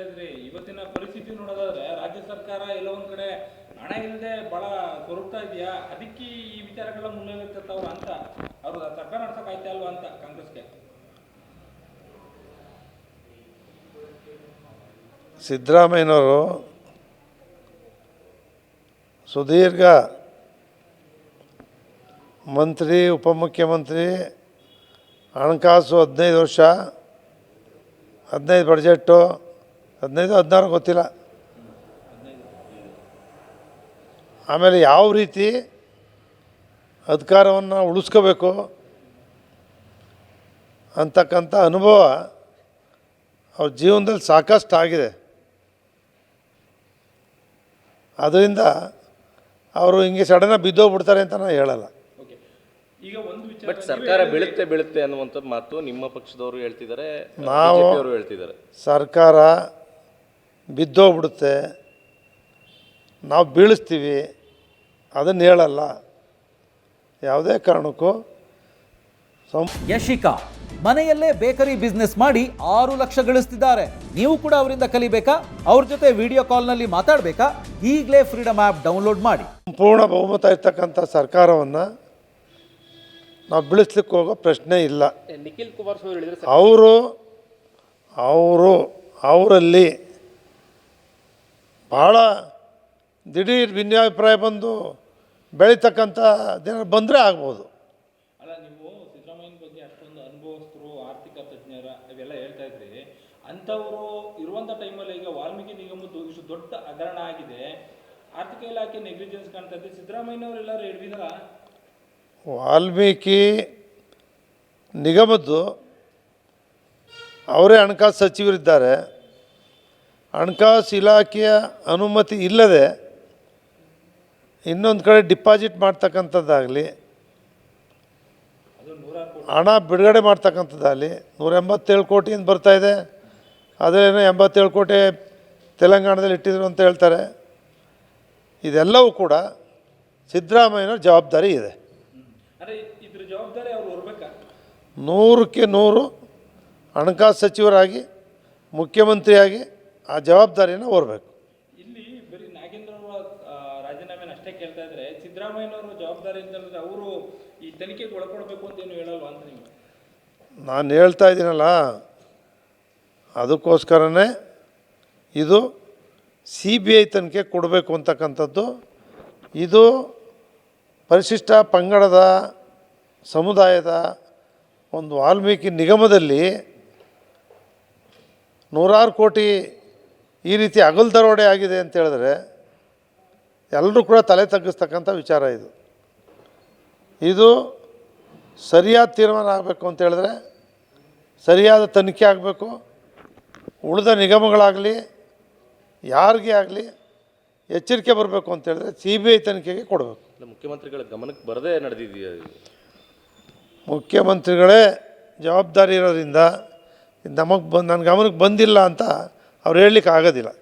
ಹೇಳ್ತಾ ಇದ್ರಿ ಇವತ್ತಿನ ಪರಿಸ್ಥಿತಿ ನೋಡೋದಾದ್ರೆ ರಾಜ್ಯ ಸರ್ಕಾರ ಎಲ್ಲ ಒಂದ್ ಕಡೆ ಹಣ ಇಲ್ಲದೆ ಬಹಳ ಕೊರಗ್ತಾ ಇದೆಯಾ? ಅದಕ್ಕೆ ಈ ವಿಚಾರಗಳ ಮುನ್ನೆಲೆತ್ತವ್ರ ಅಂತ ಅವರು ಸರ್ಕಾರ ನಡ್ಸಕ್ ಆಯ್ತಾ ಅಲ್ವಾ ಅಂತ ಕಾಂಗ್ರೆಸ್ಗೆ? ಸಿದ್ದರಾಮಯ್ಯನವರು ಸುದೀರ್ಘ ಮಂತ್ರಿ, ಉಪಮುಖ್ಯಮಂತ್ರಿ, ಹಣಕಾಸು ಹದಿನೈದು ವರ್ಷ, ಹದಿನೈದು ಬಡ್ಜೆಟ್ಟು ಹದಿನೈದು ಹದಿನಾರು ಗೊತ್ತಿಲ್ಲ. ಆಮೇಲೆ ಯಾವ ರೀತಿ ಅಧಿಕಾರವನ್ನು ಉಳಿಸ್ಕೋಬೇಕು ಅಂತಕ್ಕಂಥ ಅನುಭವ ಅವ್ರ ಜೀವನದಲ್ಲಿ ಸಾಕಷ್ಟು ಆಗಿದೆ ಅದರಿಂದ ಅವರು ಹಿಂಗೆ ಸಡನ್ನಾಗಿ ಬಿದ್ದೋಗ್ಬಿಡ್ತಾರೆ ಅಂತ ನಾನು ಹೇಳಲ್ಲ. ಓಕೆ ಈಗ ಒಂದು ವಿಚಾರ ಬಟ್ ಸರ್ಕಾರ ಬೀಳುತ್ತೆ ಬೀಳುತ್ತೆ ಅನ್ನುವಂಥ ಮಾತು ನಿಮ್ಮ ಪಕ್ಷದವರು ಹೇಳ್ತಿದ್ದಾರೆ ನಾವು- ಹೇಳ್ತಿದ್ದಾರೆ. ಸರ್ಕಾರ ಬಿದ್ದೋಗ್ಬಿಡುತ್ತೆ. ನಾವು ಬೀಳಿಸ್ತೀವಿ. ಅದನ್ನು ಹೇಳಲ್ಲ. ಯಾವುದೇ ಕಾರಣಕ್ಕೂ ಸಂ ಯಶಿಕಾ ಮನೆಯಲ್ಲೇ ಬೇಕರಿ ಬಿಸ್ನೆಸ್ ಮಾಡಿ ಆರು ಲಕ್ಷ ಗಳಿಸ್ತಿದ್ದಾರೆ. ನೀವು ಕೂಡ ಅವರಿಂದ ಕಲಿಬೇಕಾ? ಅವ್ರ ಜೊತೆ ವಿಡಿಯೋ ಕಾಲ್ನಲ್ಲಿ ಮಾತಾಡಬೇಕಾ? ಈಗಲೇ ಫ್ರೀಡಮ್ ಆ್ಯಪ್ ಡೌನ್ಲೋಡ್ ಮಾಡಿ. ಸಂಪೂರ್ಣ ಬಹುಮತ ಇರ್ತಕ್ಕಂಥ ಸರ್ಕಾರವನ್ನು ನಾವು ಬೀಳಿಸ್ಲಿಕ್ಕೆ ಹೋಗೋ ಪ್ರಶ್ನೆ ಇಲ್ಲ. ನಿಖಿಲ್ ಕುಮಾರ್ ಹೇಳಿದ್ರೆ ಅವರು ಅವರು ಅವರಲ್ಲಿ ಭಾಳ ದಿಢೀರ್ ಭಿನ್ನಾಭಿಪ್ರಾಯ ಬಂದು ಬೆಳೀತಕ್ಕಂಥ ದಿನ ಬಂದರೆ ಆಗ್ಬೋದು. ಅಲ್ಲ ನೀವು ಸಿದ್ದರಾಮಯ್ಯನ ಬಗ್ಗೆ ಅಷ್ಟೊಂದು ಅನುಭವಸ್ಥರು ಆರ್ಥಿಕ ತಜ್ಞರ ಇವೆಲ್ಲ ಹೇಳ್ತಾ ಇದ್ರಿ. ಅಂಥವರು ಇರುವಂಥ ಟೈಮಲ್ಲಿ ಈಗ ವಾಲ್ಮೀಕಿ ನಿಗಮದ್ದು ಇಷ್ಟು ದೊಡ್ಡ ಹಗರಣ ಆಗಿದೆ. ಆರ್ಥಿಕ ಇಲಾಖೆ ನೆಗ್ಲಿಜೆನ್ಸ್ ಕಾಣ್ತಾ ಇದೆ ಸಿದ್ದರಾಮಯ್ಯನವರೆಲ್ಲರೂ ಹಿಡಿದಿಲ್ಲ ವಾಲ್ಮೀಕಿ ನಿಗಮದ್ದು ಅವರೇ ಹಣಕಾಸು ಸಚಿವರಿದ್ದಾರೆ. ಹಣಕಾಸು ಇಲಾಖೆಯ ಅನುಮತಿ ಇಲ್ಲದೆ ಇನ್ನೊಂದು ಕಡೆ ಡಿಪಾಸಿಟ್ ಮಾಡ್ತಕ್ಕಂಥದ್ದಾಗಲಿ ಹಣ ಬಿಡುಗಡೆ ಮಾಡ್ತಕ್ಕಂಥದ್ದಾಗಲಿ ನೂರ ಎಂಬತ್ತೇಳು ಕೋಟಿಯಿಂದ ಬರ್ತಾ ಇದೆ. ಅದರೇನೋ ಎಂಬತ್ತೇಳು ಕೋಟಿ ತೆಲಂಗಾಣದಲ್ಲಿ ಇಟ್ಟಿದ್ರು ಅಂತ ಹೇಳ್ತಾರೆ. ಇದೆಲ್ಲವೂ ಕೂಡ ಸಿದ್ದರಾಮಯ್ಯನ ಜವಾಬ್ದಾರಿ ಇದೆ. ಅಂದರೆ ನೂರಕ್ಕೆ ನೂರು ಹಣಕಾಸು ಸಚಿವರಾಗಿ ಮುಖ್ಯಮಂತ್ರಿಯಾಗಿ ಆ ಜವಾಬ್ದಾರಿಯನ್ನು ಹೊರಬೇಕು ಇಲ್ಲಿ ಬರೀ ನಾಗೇಂದ್ರ ರಾಜೀನಾಮೆನ ಅಷ್ಟೇ ಕೇಳ್ತಾ ಇದ್ರೆ ಸಿದ್ದರಾಮಯ್ಯನವರು ಜವಾಬ್ದಾರಿ ಅಂತ ಅವರು ಈ ತನಿಖೆಗೆ ಒಳಪಡಬೇಕು ಅಂತ ಏನು ಹೇಳಲ್ವಾ ಅಂತ ನೀವು ನಾನು ಹೇಳ್ತಾ ಇದ್ದೀನಲ್ಲ ಅದಕ್ಕೋಸ್ಕರನೇ ಇದು ಸಿ ಬಿ ಐ ತನಿಖೆ ಕೊಡಬೇಕು ಅಂತಕ್ಕಂಥದ್ದು. ಇದು ಪರಿಶಿಷ್ಟ ಪಂಗಡದ ಸಮುದಾಯದ ಒಂದು ವಾಲ್ಮೀಕಿ ನಿಗಮದಲ್ಲಿ ನೂರಾರು ಕೋಟಿ ಈ ರೀತಿ ಅಗಲ್ ದರೋಡೆ ಆಗಿದೆ ಅಂತ ಹೇಳಿದ್ರೆ ಎಲ್ಲರೂ ಕೂಡ ತಲೆ ತಗ್ಗಿಸ್ತಕ್ಕಂಥ ವಿಚಾರ ಇದು ಇದು ಸರಿಯಾದ ತೀರ್ಮಾನ ಆಗಬೇಕು ಅಂತ ಹೇಳಿದ್ರೆ ಸರಿಯಾದ ತನಿಖೆ ಆಗಬೇಕು ಉಳಿದ ನಿಗಮಗಳಾಗಲಿ ಯಾರಿಗೆ ಆಗಲಿ ಎಚ್ಚರಿಕೆ ಬರಬೇಕು ಅಂತ ಹೇಳಿದ್ರೆ ಸಿ ಬಿ ಐ ತನಿಖೆಗೆ ಕೊಡಬೇಕು ಮುಖ್ಯಮಂತ್ರಿಗಳ ಗಮನಕ್ಕೆ ಬರದೇ ನಡೆದಿದೆಯಾ? ಮುಖ್ಯಮಂತ್ರಿಗಳೇ ಜವಾಬ್ದಾರಿ ಇರೋದ್ರಿಂದ ನಮಗೆ ಬಂದು ನನ್ನ ಗಮನಕ್ಕೆ ಬಂದಿಲ್ಲ ಅಂತ ಅವ್ರು ಹೇಳಲಿಕ್ಕೆ ಆಗೋದಿಲ್ಲ.